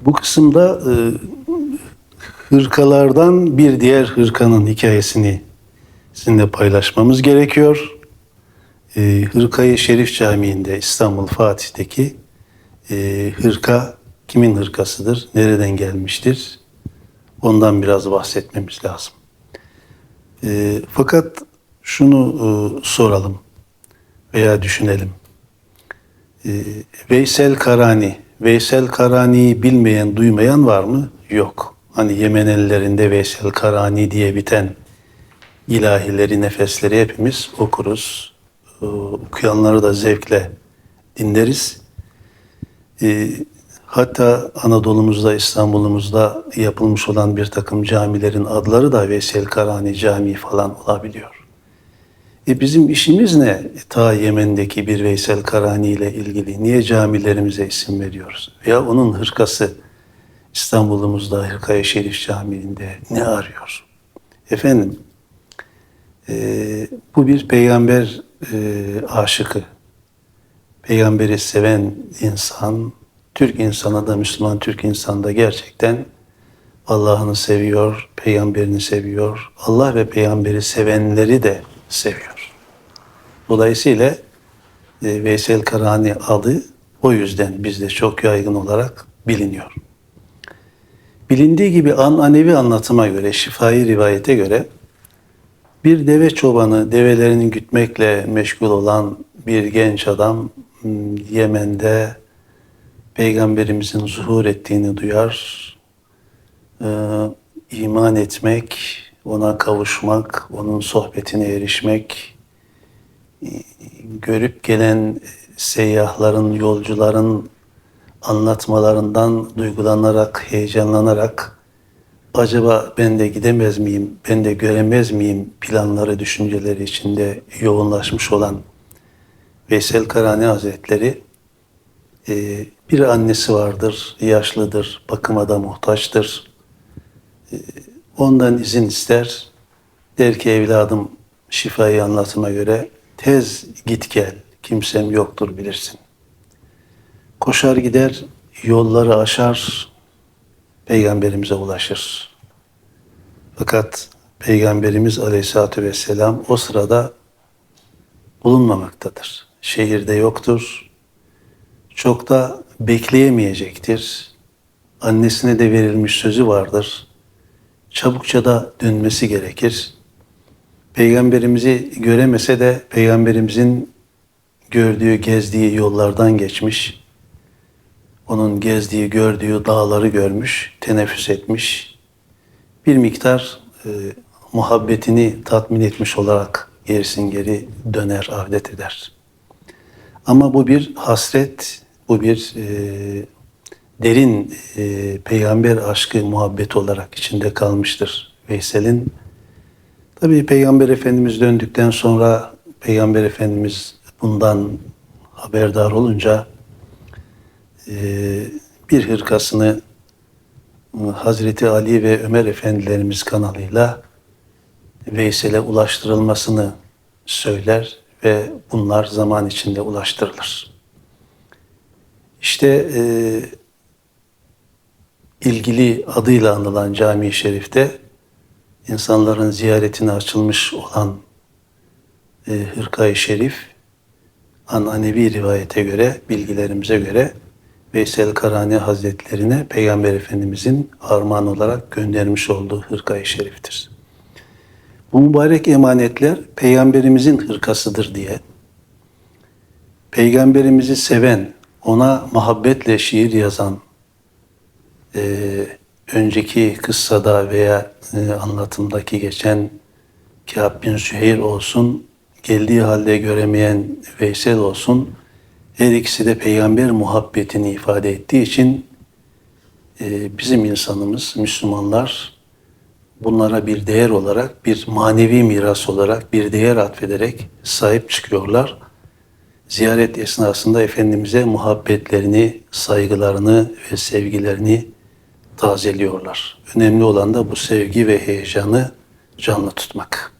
Bu kısımda e, hırkalardan bir diğer hırkanın hikayesini sizinle paylaşmamız gerekiyor. E, Hırkayı Şerif Camii'nde İstanbul Fatih'teki e, hırka kimin hırkasıdır, nereden gelmiştir? Ondan biraz bahsetmemiz lazım. E, fakat şunu e, soralım veya düşünelim. E, Veysel Karani, Veysel Karani'yi bilmeyen, duymayan var mı? Yok. Hani Yemenelilerinde Veysel Karani diye biten ilahileri, nefesleri hepimiz okuruz. E, okuyanları da zevkle dinleriz. E, hatta Anadolu'muzda, İstanbul'umuzda yapılmış olan bir takım camilerin adları da Veysel Karani Camii falan olabiliyor. E bizim işimiz ne? Ta Yemen'deki bir Veysel Karani ile ilgili. Niye camilerimize isim veriyoruz? Veya onun hırkası İstanbul'umuzda Hırkaya Şerif Camii'nde ne arıyor? Efendim, e, bu bir peygamber e, aşıkı. Peygamberi seven insan, Türk insanı da Müslüman Türk insanı da gerçekten Allah'ını seviyor, peygamberini seviyor. Allah ve peygamberi sevenleri de seviyor. Dolayısıyla e, Veysel Karani adı o yüzden bizde çok yaygın olarak biliniyor. Bilindiği gibi ananevi anlatıma göre, şifai rivayete göre bir deve çobanı, develerini gütmekle meşgul olan bir genç adam hmm, Yemen'de Peygamberimizin zuhur ettiğini duyar. Ee, iman etmek, ona kavuşmak, onun sohbetine erişmek, görüp gelen seyyahların, yolcuların anlatmalarından duygulanarak, heyecanlanarak acaba ben de gidemez miyim, ben de göremez miyim planları, düşünceleri içinde yoğunlaşmış olan Veysel Karani Hazretleri e, bir annesi vardır, yaşlıdır, bakıma da muhtaçtır. E, ondan izin ister. Der ki evladım şifayı anlatıma göre tez git gel, kimsem yoktur bilirsin. Koşar gider, yolları aşar, peygamberimize ulaşır. Fakat Peygamberimiz Aleyhisselatü Vesselam o sırada bulunmamaktadır. Şehirde yoktur. Çok da bekleyemeyecektir. Annesine de verilmiş sözü vardır. Çabukça da dönmesi gerekir. Peygamberimizi göremese de Peygamberimizin gördüğü, gezdiği yollardan geçmiş. Onun gezdiği, gördüğü dağları görmüş, teneffüs etmiş. Bir miktar e, muhabbetini tatmin etmiş olarak gerisin geri döner, avdet eder. Ama bu bir hasret, bu bir e, derin e, peygamber aşkı, muhabbeti olarak içinde kalmıştır Veysel'in. Tabii Peygamber Efendimiz döndükten sonra Peygamber Efendimiz bundan haberdar olunca e, bir hırkasını Hazreti Ali ve Ömer Efendilerimiz kanalıyla Veysel'e ulaştırılmasını söyler ve bunlar zaman içinde ulaştırılır. İşte e, ilgili adıyla anılan cami-i şerifte insanların ziyaretine açılmış olan e, Hırka-i Şerif ananevi rivayete göre, bilgilerimize göre Veysel Karani Hazretlerine Peygamber Efendimizin armağan olarak göndermiş olduğu Hırka-i Şerif'tir. Bu mübarek emanetler Peygamberimizin hırkasıdır diye Peygamberimizi seven, ona muhabbetle şiir yazan e, önceki kıssada veya e, anlatımdaki geçen Kâb bin Süheyr olsun, geldiği halde göremeyen Veysel olsun, her ikisi de peygamber muhabbetini ifade ettiği için e, bizim insanımız, Müslümanlar bunlara bir değer olarak, bir manevi miras olarak bir değer atfederek sahip çıkıyorlar. Ziyaret esnasında Efendimiz'e muhabbetlerini, saygılarını ve sevgilerini tazeliyorlar. Önemli olan da bu sevgi ve heyecanı canlı tutmak.